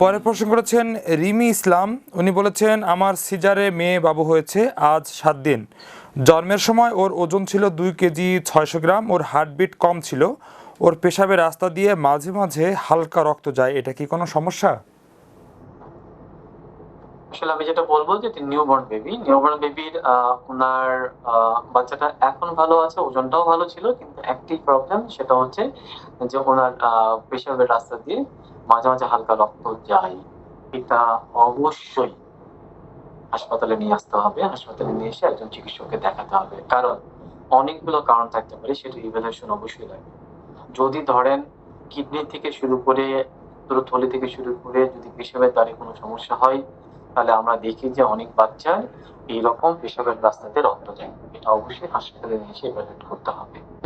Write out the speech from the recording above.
পরের প্রশ্ন করেছেন, রিমি ইসলাম, উনি বলেছেন, আমার সিজারে মেয়ে বাবু হয়েছে আজ সাত দিন। জন্মের সময় ওর ওজন ছিল দুই কেজি ছয়শো গ্রাম, ওর হার্টবিট কম ছিল। ওর পেশাবের রাস্তা দিয়ে মাঝে মাঝে হালকা রক্ত যায়। এটা কি কোনো সমস্যা? আসলে আমি যেটা বলব যে new born baby new born বেবির ওনার বাচ্চাটা এখন ভালো আছে, ওজনটাও ভালো ছিল, কিন্তু একটি প্রবলেম সেটা হচ্ছে যে ওনার পেশাবের রাস্তা দিয়ে মাঝে মাঝে হালকা রক্ত যায় এটা অবশ্যই হাসপাতালে নিয়ে আসতে হবে। হাসপাতালে নিয়ে এসে একজন চিকিৎসককে দেখাতে হবে। কারণ অনেকগুলো কারণ থাকতে পারে, সেটা ইভ্যালুয়েশন অবশ্যই লাগবে। যদি ধরেন কিডনি থেকে শুরু করে থলি থেকে শুরু করে যদি পেশাবের দ্বারে কোনো সমস্যা হয়, তাহলে আমরা দেখি যে অনেক বাচ্চার এইরকম পেশাবের রাস্তাতে রক্ত যায়। এটা অবশ্যই হাসপাতালে নিয়ে এসে evaluate করতে হবে।